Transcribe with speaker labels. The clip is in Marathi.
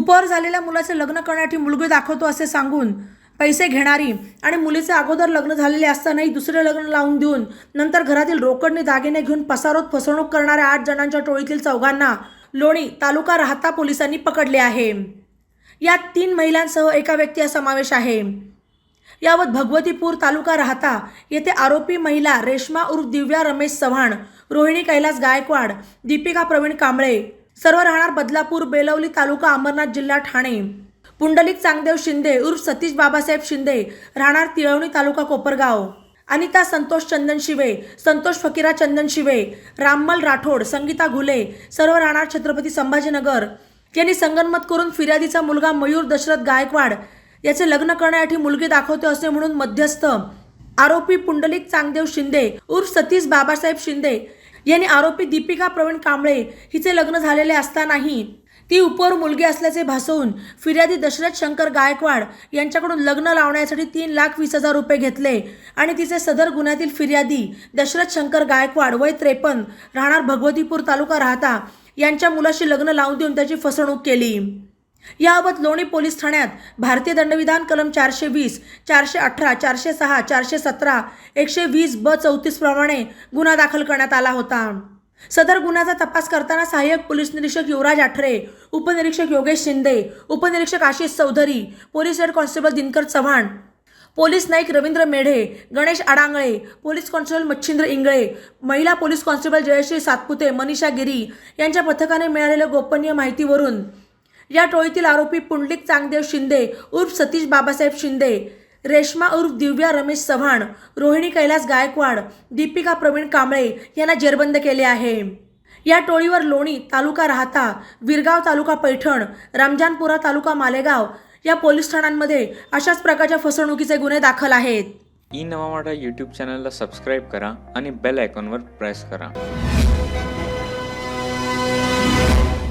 Speaker 1: उपवर झालेल्या मुलाचे लग्न करण्यासाठी मुलगी दाखवतो असे सांगून पैसे घेणारी आणि मुलीचे अगोदर लग्न झालेले असतानाही दुसरे लग्न लावून देऊन नंतर घरातील रोकडने दागिने घेऊन पसारोत फसवणूक करणाऱ्या आठ जणांच्या टोळीतील चौघांना लोणी तालुका राहता पोलिसांनी पकडले आहे. यात तीन महिलांसह एका व्यक्तीचा समावेश आहे. यावत भगवतीपूर तालुका राहता येथे आरोपी महिला रेश्मा उर्फ दिव्या रमेश चव्हाण रोहिणी कैलास गायकवाड दीपिका प्रवीण कांबळे सर्व राहणार बदलापूर बेलवली तालुका अंबरनाथ जिल्हा ठाणे. पुंडलिक चांगदेव शिंदे उर्फ सतीश बाबासाहेब शिंदे राहणार तिळवणी तालुका कोपरगाव. अनिता संतोष चंदन शिवे संतोष फकीरा चंदन शिवे राममल राठोड संगीता घुले सर्व राहणार छत्रपती संभाजीनगर. यांनी संगनमत करून फिर्यादीचा मुलगा मयूर दशरथ गायकवाड याचे लग्न करण्यासाठी मुलगी दाखवते असे म्हणून मध्यस्थ. आरोपी पुंडलिक चांगदेव शिंदे उर्फ सतीश बाबासाहेब शिंदे यांनी आरोपी दीपिका प्रवीण कांबळे हिचे लग्न झालेले असतानाही ती उपवर मुलगी असल्याचे भासवून फिर्यादी दशरथ शंकर गायकवाड यांच्याकडून लग्न लावण्यासाठी तीन लाख वीस हजार रुपये घेतले आणि तिचे सदर गुन्ह्यातील फिर्यादी दशरथ शंकर गायकवाड वय त्रेपन्न राहणार भगवतीपूर तालुका राहता यांच्या मुलाशी लग्न लावून देऊन त्याची फसवणूक केली. याबाबत लोणी पोलीस ठाण्यात भारतीय दंडविधान कलम चारशे वीस चारशे अठरा चारशे सहा चारशे सतरा एकशे वीस ब चौतीस प्रमाणे गुन्हा दाखल करण्यात आला होता. सदर गुन्ह्याचा तपास करताना सहाय्यक पोलीस निरीक्षक युवराज आठरे उपनिरीक्षक योगेश शिंदे उपनिरीक्षक Ashish Chaudhari police head constable Dinkar Chavan police Naik Ravindra Medhe Ganesh Adangale police constable Machhindra Ingale महिला पोलीस कॉन्स्टेबल जयश्री सातपुते मनीषा गिरी यांच्या पथकाने मिळालेल्या गोपनीय माहितीवरून या टोळीतील आरोपी पुंडलिक चांगदेव शिंदे उर्फ सतीश बाबासाहेब शिंदे रेश्मा उर्फ दिव्या रमेश चव्हाण रोहिणी कैलास गायकवाड दीपिका प्रवीण कांबळे यांना जेरबंद केले आहे. या टोळीवर लोणी तालुका राहता विरगाव तालुका पैठण रमजानपुरा तालुका मालेगाव या पोलीस ठाण्यांमध्ये अशाच प्रकारच्या फसवणुकीचे गुन्हे दाखल आहेत.
Speaker 2: ई नवा मराठा यूट्यूब चॅनलला सबस्क्राईब करा आणि बेल आयकॉनवर प्रेस करा.